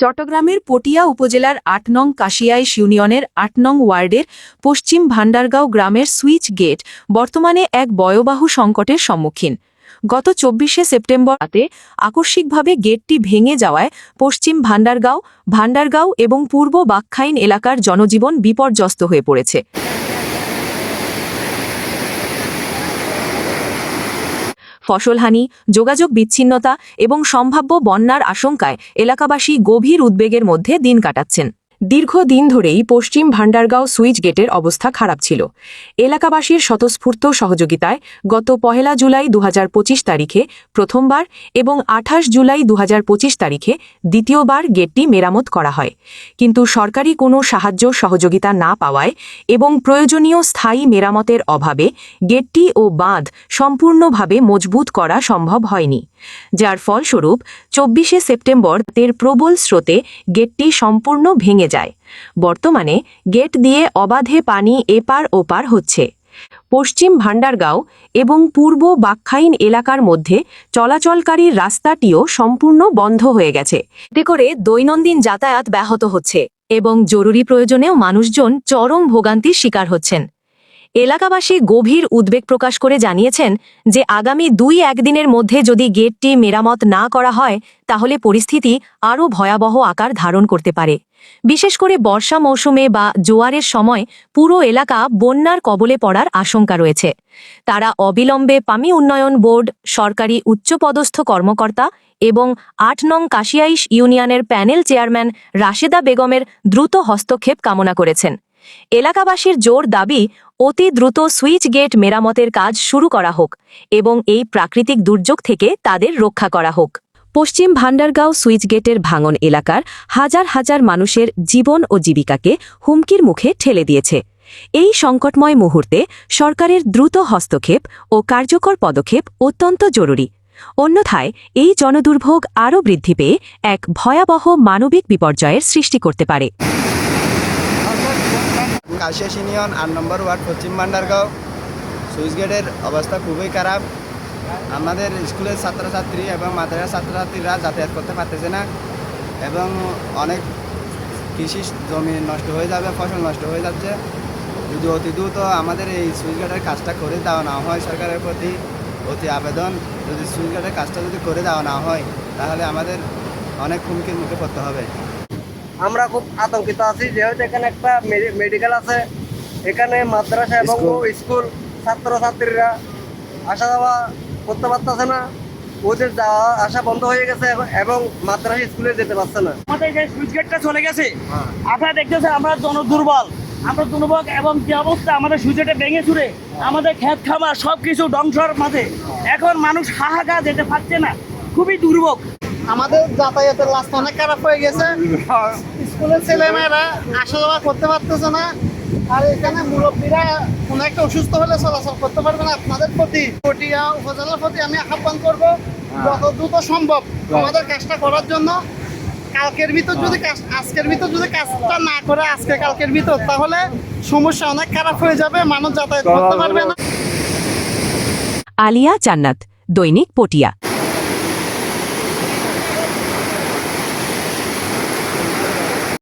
চট্টগ্রামের পটিয়া উপজেলার আট নং কাশিয়াইশ ইউনিয়নের আট নং ওয়ার্ডের পশ্চিম ভান্ডারগাঁও গ্রামের সুইচ গেট বর্তমানে এক বয়বাহু সংকটের সম্মুখীন। গত চব্বিশে সেপ্টেম্বর রাতে আকস্মিকভাবে গেটটি ভেঙে যাওয়ায় পশ্চিম ভান্ডারগাঁও ভান্ডারগাঁও এবং পূর্ব বাক্ষাইন এলাকার জনজীবন বিপর্যস্ত হয়ে পড়েছে। ফসলহানি যোগাযোগ বিচ্ছিন্নতা এবং সম্ভাব্য বন্যার আশঙ্কায় এলাকাবাসী গভীর উদ্বেগের মধ্যে দিন কাটাচ্ছেন। দীর্ঘদিন ধরেই পশ্চিম ভান্ডারগাঁও সুইচ গেটের অবস্থা খারাপ ছিল। এলাকাবাসীর স্বতঃস্ফূর্ত সহযোগিতায় গত পহেলা জুলাই দু হাজার পঁচিশ তারিখে প্রথমবার এবং আঠাশ জুলাই দু হাজার পঁচিশ তারিখে দ্বিতীয়বার গেটটি মেরামত করা হয়। কিন্তু সরকারি কোনো সাহায্য সহযোগিতা না পাওয়ায় এবং প্রয়োজনীয় স্থায়ী মেরামতের অভাবে গেটটি ও বাঁধ সম্পূর্ণভাবে মজবুত করা সম্ভব হয়নি। যার ফলস্বরূপ চব্বিশে সেপ্টেম্বর তের প্রবল স্রোতে গেটটি সম্পূর্ণ ভেঙে যায়। বর্তমানে গেট দিয়ে অবাধে পানি এপার ওপার হচ্ছে। পশ্চিম ভান্ডারগাঁও এবং পূর্ব বাক্ষাইন এলাকার মধ্যে চলাচলকারী রাস্তাটিও সম্পূর্ণ বন্ধ হয়ে গেছে। এতে করে দৈনন্দিন যাতায়াত ব্যাহত হচ্ছে এবং জরুরি প্রয়োজনেও মানুষজন চরম ভোগান্তির শিকার হচ্ছেন। এলাকাবাসী গভীর উদ্বেগ প্রকাশ করে জানিয়েছেন যে আগামী দুই একদিনের মধ্যে যদি গেটটি মেরামত না করা হয়, তাহলে পরিস্থিতি আরও ভয়াবহ আকার ধারণ করতে পারে। বিশেষ করে বর্ষা মৌসুমে বা জোয়ারের সময় পুরো এলাকা বন্যার কবলে পড়ার আশঙ্কা রয়েছে। তারা অবিলম্বে পামি উন্নয়ন বোর্ড, সরকারি উচ্চপদস্থ কর্মকর্তা এবং আট নং কাশিয়াইশ ইউনিয়নের প্যানেল চেয়ারম্যান রাশেদা বেগমের দ্রুত হস্তক্ষেপ কামনা করেছেন। এলাকাবাসীর জোর দাবি, অতি দ্রুত সুইচ গেট মেরামতের কাজ শুরু করা হোক এবং এই প্রাকৃতিক দুর্যোগ থেকে তাদের রক্ষা করা হোক। পশ্চিম ভান্ডারগাঁও সুইচ গেটের ভাঙন এলাকার হাজার হাজার মানুষের জীবন ও জীবিকাকে হুমকির মুখে ঠেলে দিয়েছে। এই সংকটময় মুহূর্তে সরকারের দ্রুত হস্তক্ষেপ ও কার্যকর পদক্ষেপ অত্যন্ত জরুরি। অন্যথায় এই জনদুর্ভোগ আরও বৃদ্ধি পেয়ে এক ভয়াবহ মানবিক বিপর্যয়ের সৃষ্টি করতে পারে। কাশিয়াস ইউনিয়ন আট নম্বর ওয়ার্ড পশ্চিম ভান্ডারগাঁও। সুইচ গেটের অবস্থা খুবই খারাপ। আমাদের স্কুলের ছাত্রছাত্রী এবং মাদ্রাসার ছাত্রছাত্রীরা যাতায়াত করতে পারতেছে না এবং অনেক কৃষি জমি নষ্ট হয়ে যাবে, ফসল নষ্ট হয়ে যাচ্ছে। যদি অতি দ্রুত আমাদের এই সুইচ গেটের কাজটা করে দেওয়া না হয় সরকারের প্রতি অতি আবেদন, যদি সুইচ গেটের কাজটা যদি করে দেওয়া না হয়, তাহলে আমাদের অনেক হুমকির মুখে পড়তে হবে। আমরা খুব আতঙ্কিত আছি যেহেতু এখানে একটা মেডিকেল আছে এখানে মাদ্রাসা এবং স্কুল। ছাত্রছাত্রীরা আসা যাওয়া করতে পারতেছে না ওদের যাওয়া আসা বন্ধ হয়ে গেছে এবং- মাদ্রাসা স্কুলে যেতে পারছে না। আমাদের যে সুইচ গেটটা চলে গেছে আপনারা দেখতেছেন আমরা জন দুর্বল আমরা দুর্বল এবং যে অবস্থা? আমাদের সুইচ গেটে ভেঙে চুরে আমাদের ক্ষেত খামার সব কিছু ধ্বংসর মাঝে। এখন মানুষ হাহাকার যেতে পারছে না খুবই দুর্ভোগ। আমাদের যাতায়াতের রাস্তা অনেক খারাপ হয়ে গেছে। স্কুলের ছেলেমেয়েরা আসা যাওয়া করতে পারতেছে না। আর এখানে মুরব্বীরা কোনো একটা অসুস্থ হলে চলাচল করতে পারবে না। আপনাদের প্রতি পটিয়া উপজেলার প্রতি আমি আহ্বান করব। যত দ্রুত সম্ভব আমাদের কাজটা করার জন্য। কালকের ভিতর যদি কাজ আজকের ভিতর যদি কাজটা না করে আজকে কালকের ভিতর তাহলে সমস্যা অনেক খারাপ হয়ে যাবে। মানুষ যাতায়াত করতে পারবে না। আলিয়া জান্নাত দৈনিক পটিয়া।